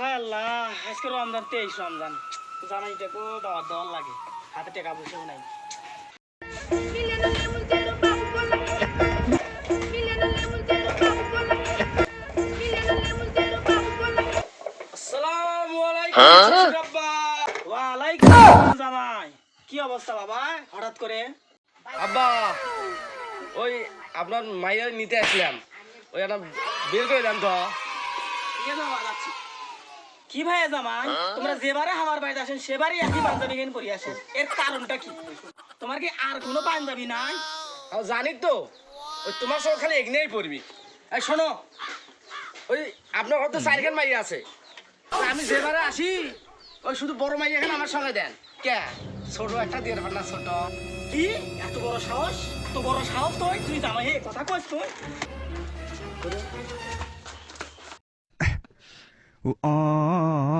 হায় আল্লাহ আজকে রমজান তেইশ রমজান। জানাই দেখো দাওয়াত দেওয়ার লাগে। হাতে টাকা পয়সাও নাই। আসসালাম কি অবস্থা বাবা? হঠাৎ করে? আব্বা ওই আপনার মাইয়ার নিতে আসলাম। ওই একটা বের করে দেন তো। ইয়ে কি ভাই জামাই তোমরা যেবারে আমার বাড়িতে আসেন সেবারই একই পাঞ্জাবি কেন পরি আসেন এর কারণটা কি? তোমার কি আর কোনো পাঞ্জাবি নাই? আর জানি তো। ওই তোমার সঙ্গে খালি এগনেই পড়বি। এই শোনো। ওই আপনার ঘর তো চারিখান মাইয়া আছে। আমি যেবারে আসি ওই শুধু বড় মাইয়া এখানে আমার সঙ্গে দেন। কে? ছোট একটা দিয়ে না ছোট। কি? এত বড় সাহস? তো বড় সাহস তুই তুই জামাই কথা কইস তুই। Ooh, ah,